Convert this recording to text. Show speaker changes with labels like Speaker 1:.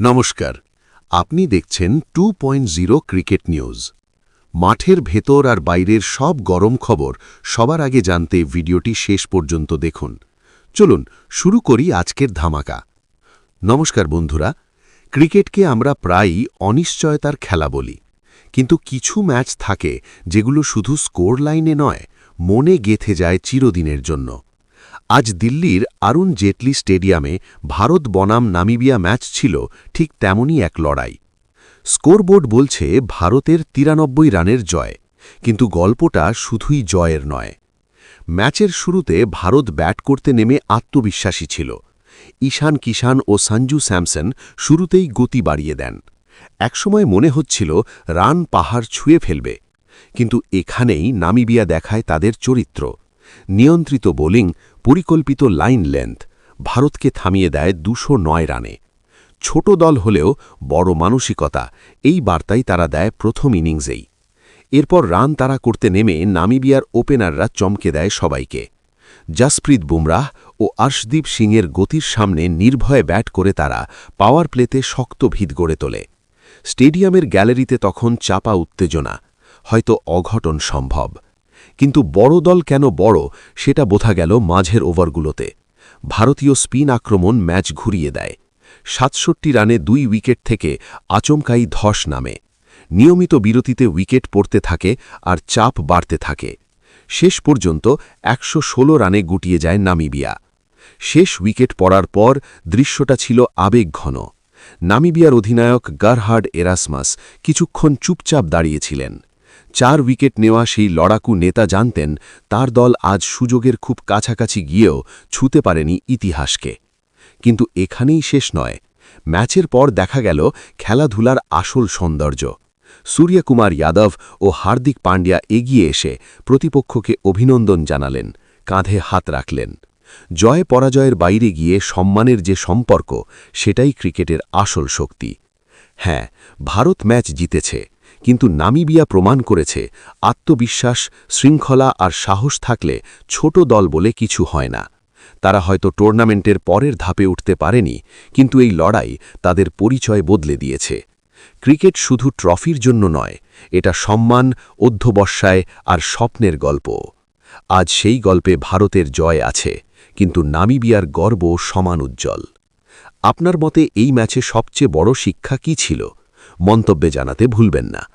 Speaker 1: নমস্কার, আপনি দেখছেন টু ক্রিকেট নিউজ। মাঠের ভেতর আর বাইরের সব গরম খবর সবার আগে জানতে ভিডিওটি শেষ পর্যন্ত দেখুন। চলুন, শুরু করি আজকের ধামাকা। নমস্কার বন্ধুরা, ক্রিকেটকে আমরা প্রায়ই অনিশ্চয়তার খেলা বলি। কিন্তু কিছু ম্যাচ থাকে যেগুলো শুধু স্কোর লাইনে নয়, মনে গেথে যায় চিরদিনের জন্য। আজ দিল্লির অরুণ জেটলি স্টেডিয়ামে ভারত বনাম নামিবিয়া ম্যাচ ছিল ঠিক তেমনই এক লড়াই। স্কোরবোর্ড বলছে ভারতের তিরানব্বই রানের জয়, কিন্তু গল্পটা শুধুই জয়ের নয়। ম্যাচের শুরুতে ভারত ব্যাট করতে নেমে আত্মবিশ্বাসী ছিল। ঈশান কিষান ও সঞ্জু স্যামসন শুরুতেই গতি বাড়িয়ে দেন। একসময় মনে হচ্ছিল রান পাহাড় ছুঁয়ে ফেলবে, কিন্তু এখানেই নামিবিয়া দেখায় তাদের চরিত্র। নিয়ন্ত্রিত বোলিং পরিকল্পিত লাইন লেন্থ ভারতকে থামিয়ে দেয় দুশো নয় রানে। ছোট দল হলেও বড় মানসিকতা, এই বার্তাই তারা দেয় প্রথম ইনিংসেই। এরপর রান তারা করতে নেমে নামিবিয়ার ওপেনাররা চমকে দেয় সবাইকে। জাসপ্রীত বুমরাহ ও আর্শদীপ সিংয়ের গতির সামনে নির্ভয়ে ব্যাট করে তারা পাওয়ার প্লেতে শক্ত ভিত গড়ে তোলে। স্টেডিয়ামের গ্যালারিতে তখন চাপা উত্তেজনা, হয়তো অঘটন সম্ভব। কিন্তু বড় দল কেন বড় সেটা বোঝা গেল মাঝের ওভারগুলোতে। ভারতীয় স্পিন আক্রমণ ম্যাচ ঘুরিয়ে দেয়। সাতষট্টি রানে দুই উইকেট থেকে আচমকাই ধস নামে। নিয়মিত বিরতিতে উইকেট পড়তে থাকে আর চাপ বাড়তে থাকে। শেষ পর্যন্ত একশো ষোলো রানে গুটিয়ে যায় নামিবিয়া। শেষ উইকেট পড়ার পর দৃশ্যটা ছিল আবেগঘন নামিবিয়ার অধিনায়ক গারহার্ড এরাসমাস কিছুক্ষণ চুপচাপ দাঁড়িয়েছিলেন চার উইকেট নেওয়া সেই লড়াকু নেতা জানতেন, তার দল আজ সুযোগের খুব কাছাকাছি গিয়েও ছুতে পারেনি ইতিহাসকে। কিন্তু এখানেই শেষ নয়। ম্যাচের পর দেখা গেল খেলাধুলার আসল সৌন্দর্য। সূর্যকুমার যাদব ও হার্দিক পান্ডিয়া এগিয়ে এসে প্রতিপক্ষকে অভিনন্দন জানালেন, কাঁধে হাত রাখলেন। জয় পরাজয়ের বাইরে গিয়ে সম্মানের যে সম্পর্ক, সেটাই ক্রিকেটের আসল শক্তি। হ্যাঁ ভারত ম্যাচ জিতেছে। কিন্তু নামিবিয়া প্রমাণ করেছে, আত্মবিশ্বাস, শৃঙ্খলা আর সাহস থাকলে ছোট দল বলে কিছু হয় না। তারা হয়তো টুর্নামেন্টের পরের ধাপে উঠতে পারেনি, কিন্তু এই লড়াই তাদের পরিচয় বদলে দিয়েছে। ক্রিকেট শুধু ট্রফির জন্য নয়, এটা সম্মান অধ্যবস্যায় আর স্বপ্নের গল্প। আজ সেই গল্পে ভারতের জয় আছে, কিন্তু নামিবিয়ার গর্ব সমান উজ্জ্বল। আপনার মতে এই ম্যাচে সবচেয়ে বড় শিক্ষা কি ছিল? মন্তব্যে জানাতে ভুলবেন না।